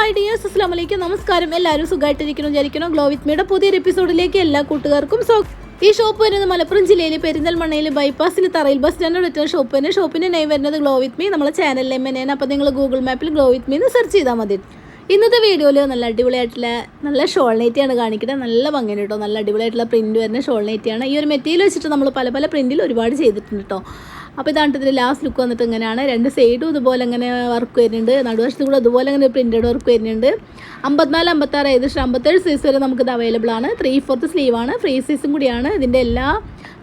Hi dears അസ്ലാം വലൈക്കും നമസ്കാരം എല്ലാവരും സുഖമായിട്ടിരിക്കണം വിചാരിക്കണം ഗ്ലോ വിത്ത് മീയുടെ പുതിയൊരു എപ്പിസോഡിലേക്ക് എല്ലാ കൂട്ടുകാർക്കും സ്വാഗതം ഈ ഷോപ്പ് വരുന്നത് മലപ്പുറം ജില്ലയിലെ പെരിന്തൽമണ്ണയിൽ ബൈപ്പാസിൽ തറയിൽ ബസ് സ്റ്റാൻഡ് എത്തുന്ന ഷോപ്പ് തന്നെ ഷോപ്പിന്റെ നെയിം വരുന്നത് ഗ്ലോ വിത്ത് മീ നമ്മളെ ചാനലിൽ എൻ അപ്പോൾ നിങ്ങൾ ഗൂഗിൾ മാപ്പിൽ ഗ്ലോ വിത്ത് മീ എന്ന് സെർച്ച് ചെയ്താൽ മതി. ഇന്നത്തെ വീഡിയോയിൽ നല്ല അടിപൊളിയായിട്ടുള്ള നല്ല ഷോൾ നെറ്റിയാണ് കാണിക്കുന്നത് നല്ല ഭംഗിയാണ് കേട്ടോ നല്ല അടിപൊളിയായിട്ടുള്ള പ്രിന്റ് വരുന്ന ഷോൾ നെറ്റിയാണ് ഈ ഒരു മെറ്റീരിയൽ വെച്ചിട്ട് നമ്മൾ പല പല പ്രിന്റിൽ ഒരുപാട് ചെയ്തിട്ടുണ്ട് കേട്ടോ അപ്പോൾ ഇതാണ് ഇതിന്റെ ലാസ്റ്റ് ലുക്ക് വന്നിട്ട് ഇങ്ങനെയാണ്. രണ്ട് സൈഡും ഇതുപോലെ ഇങ്ങനെ വർക്ക് വരുന്നുണ്ട്. നടുവശത്ത് കൂടെ അതുപോലെ ഇങ്ങനെ പ്രിന്റഡ് വർക്ക് വരുന്നുണ്ട്. അമ്പത്തിനാല് അമ്പത്താറ് ഏകദേശം അമ്പത്തേഴ് സൈസ് വരെ നമുക്കിത് അവൈലബിൾ ആണ്. ത്രീ ഫോർത്ത് ആണ്. ഫ്രീ സൈസും കൂടിയാണ്. ഇതിന്റെ എല്ലാ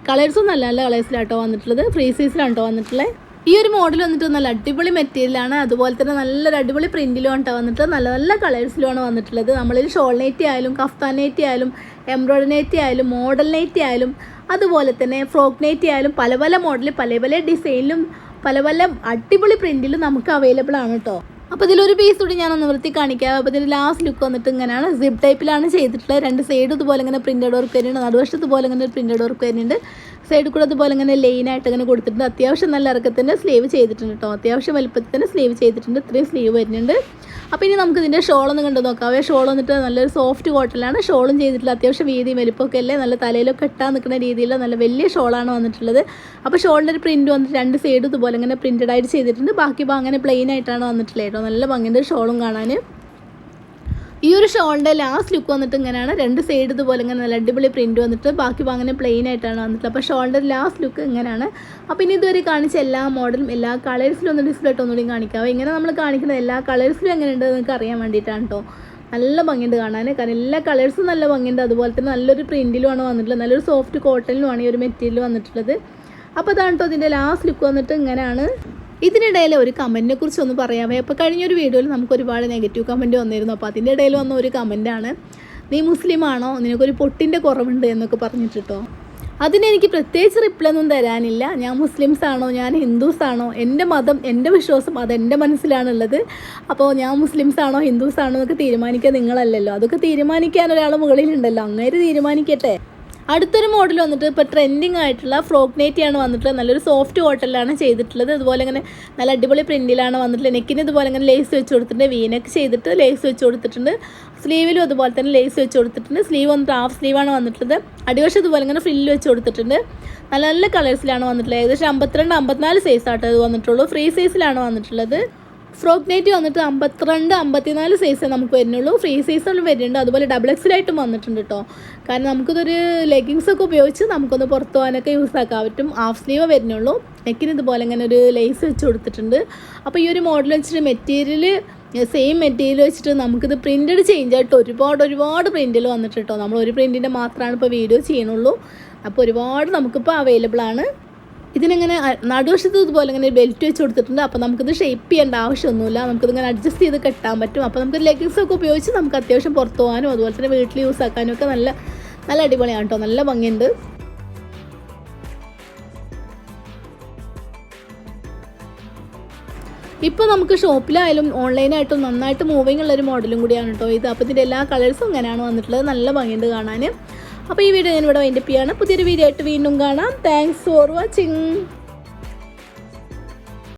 കളേഴ്സും നല്ല നല്ല കളേഴ്സിലാട്ടോ വന്നിട്ടുള്ളത്. ഫ്രീ സൈസിലാണ് കേട്ടോ വന്നിട്ടുള്ളത് ഈ ഒരു മോഡൽ വന്നിട്ട് നല്ല അടിപൊളി മെറ്റീരിയലാണ് അതുപോലെ തന്നെ നല്ലൊരു അടിപൊളി പ്രിന്റിലും കേട്ടോ വന്നിട്ട്. നല്ല നല്ല കളേഴ്സിലുമാണ് വന്നിട്ടുള്ളത്. നമ്മളിൽ ഷോൾ നെറ്റി ആയാലും കഫ്താൻ നെറ്റി ആയാലും എംബ്രോയ്ഡറി നെറ്റി ആയാലും മോഡൽ നെറ്റി ആയാലും അതുപോലെ തന്നെ ഫ്രോക്ക് നെറ്റി ആയാലും പല പല മോഡലിൽ പല പല ഡിസൈനിലും പല പല അടിപൊളി പ്രിന്റിലും നമുക്ക് അവൈലബിൾ ആണ് കേട്ടോ അപ്പോൾ ഇതിലൊരു പീസ് കൂടി ഞാൻ ഒന്ന് വൃത്തി കാണിക്കാം. അപ്പോൾ ഇതിൽ ലാസ്റ്റ് ലുക്ക് വന്നിട്ട് ഇങ്ങനെയാണ്. സിപ്പ് ടൈപ്പിലാണ് ചെയ്തിട്ടുള്ളത്. രണ്ട് സൈഡ് ഇതുപോലെ ഇങ്ങനെ പ്രിന്റഡ് വർക്ക് വരുന്നുണ്ട്. നടുവശത്ത് ഇതുപോലെ ഇങ്ങനെ പ്രിന്റഡ് വർക്ക് വരുന്നുണ്ട്. സൈഡിൽ കൂടെ അതുപോലെ ഇങ്ങനെ ലൈനായിട്ട് ഇങ്ങനെ കൊടുത്തിട്ടുണ്ട്. അത്യാവശ്യം നല്ല ഇറക്കത്തിന് സ്ലീവ് ചെയ്തിട്ടുണ്ട് കേട്ടോ അത്യാവശ്യം വലുപ്പത്തിൽ തന്നെ സ്ലീവ് ചെയ്തിട്ടുണ്ട്. ഇത്രയും സ്ലീവ് വരുന്നുണ്ട്. അപ്പോൾ ഇനി നമുക്ക് ഇതിന്റെ ഷോളൊന്ന് കണ്ടു നോക്കാം. അവയെ ഷോൾ വന്നിട്ട് നല്ലൊരു സോഫ്റ്റ് കോട്ടലാണ് ഷോളും ചെയ്തിട്ടുള്ള അത്യാവശ്യം വീതിയും വലിപ്പമൊക്കെ അല്ലേ? നല്ല തലയിലൊക്കെ ഇട്ടാൻ നിൽക്കുന്ന രീതിയിലുള്ള നല്ല വലിയ ഷോളാണ് വന്നിട്ടുള്ളത്. അപ്പോൾ ഷോളിന്റെ ഒരു പ്രിന്റ് വന്നിട്ട് രണ്ട് സൈഡും ഇതുപോലെ ഇങ്ങനെ പ്രിന്റഡ് ആയിട്ട് ചെയ്തിട്ടുണ്ട്. ബാക്കി അങ്ങനെ പ്ലെയിൻ ആയിട്ടാണ് വന്നിട്ടുള്ളത് കേട്ടോ നല്ല ഭംഗിന്റെ ഷോളും കാണാൻ ഈ ഒരു ഷോളിന്റെ ലാസ്റ്റ് ലുക്ക് വന്നിട്ട് ഇങ്ങനെയാണ്. രണ്ട് സൈഡ് ഇതുപോലെ ഇങ്ങനെ നല്ല അടിപൊളി പ്രിന്റ് വന്നിട്ട് ബാക്കി അങ്ങനെ പ്ലെയിൻ ആയിട്ടാണ് വന്നിട്ടുള്ളത്. അപ്പോൾ ഷോളിന്റെ ലാസ്റ്റ് ലുക്ക് ഇങ്ങനെയാണ്. അപ്പോൾ ഇനി ഇതുവരെ കാണിച്ച എല്ലാ മോഡലും എല്ലാ കളേഴ്സിലും ഒന്ന് ഡിസ്പ്ലേ ഇട്ട് ഒന്നുകൂടി കാണിക്കാം. ഇങ്ങനെ നമ്മൾ കാണിക്കുന്ന എല്ലാ കളേഴ്സിലും എങ്ങനെ എങ്ങനെയുണ്ട് നിങ്ങൾക്ക് അറിയാൻ വേണ്ടിയിട്ടാണ് കേട്ടോ നല്ല ഭംഗിയുണ്ട് കാണാൻ കാരണം എല്ലാ കളേഴ്സും നല്ല ഭംഗിയുണ്ട്. അതുപോലെ തന്നെ നല്ലൊരു പ്രിന്റിലുമാണ് വന്നിട്ടുള്ളത്. നല്ലൊരു സോഫ്റ്റ് കോട്ടണിലുമാണ് ഈ ഒരു മെറ്റീരിയൽ വന്നിട്ടുള്ളത്. അപ്പോൾ അതാണ് കേട്ടോ ഇതിന്റെ ലാസ്റ്റ് ലുക്ക് വന്നിട്ട് ഇങ്ങനെയാണ്. ഇതിനിടയിൽ ഒരു കമന്റിനെ കുറിച്ച് ഒന്ന് പറയാമേ അപ്പോൾ കഴിഞ്ഞൊരു വീഡിയോയിൽ നമുക്ക് ഒരുപാട് നെഗറ്റീവ് കമന്റ് വന്നിരുന്നു. അപ്പോൾ അതിന്റെ ഇടയിൽ വന്ന ഒരു കമന്റാണ് നീ മുസ്ലിം ആണോ? നിനക്കൊരു പൊട്ടിന്റെ കുറവുണ്ട് എന്നൊക്കെ പറഞ്ഞിട്ടോ അതിനെനിക്ക് പ്രത്യേകിച്ച് റിപ്ലൈ ഒന്നും തരാനില്ല. ഞാൻ മുസ്ലിംസ് ആണോ? ഞാൻ ഹിന്ദുസ് ആണോ? എന്റെ മതം എന്റെ വിശ്വാസം അത് എന്റെ മനസ്സിലാണുള്ളത്. അപ്പോൾ ഞാൻ മുസ്ലിംസ് ആണോ ഹിന്ദുസ് ആണോ എന്നൊക്കെ തീരുമാനിക്കുക നിങ്ങളല്ലല്ലോ. അതൊക്കെ തീരുമാനിക്കാൻ ഒരാൾ മുകളിലുണ്ടല്ലോ. അങ്ങേര് തീരുമാനിക്കട്ടെ. അടുത്തൊരു മോഡൽ വന്നിട്ട് ഇപ്പോൾ ട്രെൻഡിങ് ആയിട്ടുള്ള ഫ്രോക്ക് നെറ്റിയാണ് വന്നിട്ടുള്ളത്. നല്ലൊരു സോഫ്റ്റ് കോട്ടണിലാണ് ചെയ്തിട്ടുള്ളത്. അതുപോലെ ഇങ്ങനെ നല്ല അടിപൊളി പ്രിന്റിലാണ് വന്നിട്ടുള്ളത്. നെക്കിന് ഇതുപോലെ ഇങ്ങനെ ലേസ് വെച്ച് കൊടുത്തിട്ടുണ്ട്. വീനൊക്കെ ചെയ്തിട്ട് ലേസ് വെച്ച് കൊടുത്തിട്ടുണ്ട്. സ്ലീവിലും അതുപോലെ തന്നെ ലേസ് വെച്ച് കൊടുത്തിട്ടുണ്ട്. സ്ലീവ് വന്നിട്ട് ഹാഫ് സ്ലീവാണ് വന്നിട്ടുള്ളത്. അടിവശം ഇതുപോലെ ഇങ്ങനെ ഫ്രില്ല് വെച്ച് കൊടുത്തിട്ടുണ്ട്. നല്ല നല്ല കളേഴ്സിലാണ് വന്നിട്ടുള്ളത്. ഏകദേശം അമ്പത്തിരണ്ട് അമ്പത്തിനാല് സൈസ് ആട്ടോ ഇത് വന്നിട്ടുള്ളൂ. ഫ്രീ സൈസിലാണ് വന്നിട്ടുള്ളത്. ഫ്രോക്ക് നെറ്റ് വന്നിട്ട് അമ്പത്തിരണ്ട് അമ്പത്തിനാല് സൈസേ നമുക്ക് വരുന്നുള്ളൂ. ഫ്രീ സൈസിലും വരുന്നുണ്ട്. അതുപോലെ ഡബിൾ എക്സിലായിട്ടും വന്നിട്ടുണ്ട് കേട്ടോ കാരണം നമുക്കിതൊരു ലെഗിങ്സ് ഒക്കെ ഉപയോഗിച്ച് നമുക്കൊന്ന് പുറത്ത് പോകാനൊക്കെ യൂസ് ആക്കാൻ പറ്റും. ഹാഫ് സ്ലീവ് വരുന്നുള്ളൂ. നെക്കിന് ഇതുപോലെ ഇങ്ങനെ ഒരു ലേസ് വെച്ച് കൊടുത്തിട്ടുണ്ട്. അപ്പോൾ ഈ ഒരു മോഡൽ വെച്ചിട്ട് മെറ്റീരിയൽ സെയിം മെറ്റീരിയൽ വെച്ചിട്ട് നമുക്കിത് പ്രിന്റഡ് ചേഞ്ച് ആയിട്ട് ഒരുപാട് ഒരുപാട് പ്രിന്റിൽ വന്നിട്ട് കേട്ടോ നമ്മൾ ഒരു പ്രിന്റിന്റെ മാത്രമാണ് ഇപ്പോൾ വീഡിയോ ചെയ്യണുള്ളൂ അപ്പോൾ ഒരുപാട് നമുക്കിപ്പോൾ അവൈലബിൾ ആണ്. ഇതിനിങ്ങനെ നടുവശത്ത് ഇതുപോലെ ഇങ്ങനെ ബെൽറ്റ് വെച്ച് കൊടുത്തിട്ടുണ്ട്. അപ്പോൾ നമുക്കിത് ഷേപ്പ് ചെയ്യേണ്ട ആവശ്യമൊന്നുമില്ല. നമുക്കിതിങ്ങനെ അഡ്ജസ്റ്റ് ചെയ്ത് കെട്ടാൻ പറ്റും. അപ്പോൾ നമുക്ക് ലെഗിങ്സ് ഒക്കെ ഉപയോഗിച്ച് നമുക്ക് അത്യാവശ്യം പുറത്തു പോകാനും അതുപോലെ തന്നെ വീട്ടിൽ യൂസ് ആക്കാനും ഒക്കെ നല്ല നല്ല അടിപൊളിയാണ് കേട്ടോ. നല്ല ഭംഗിയുണ്ട്. ഇപ്പോൾ നമുക്ക് ഷോപ്പിലായാലും ഓൺലൈനായിട്ടും നന്നായിട്ട് മൂവിങ് ഉള്ളൊരു മോഡലും കൂടിയാണ് കേട്ടോ ഇത്. അപ്പോൾ ഇതിന്റെ എല്ലാ കളേഴ്സും ഇങ്ങനെയാണ് വന്നിട്ടുള്ളത്. നല്ല ഭംഗിയുണ്ട് കാണാൻ അപ്പോൾ ഈ വീഡിയോ ഞാൻ ഇവിടെ വൈൻഡപ്പ് ചെയ്യാണ് പുതിയൊരു വീഡിയോ ആയിട്ട് വീണ്ടും കാണാം. Thanks for watching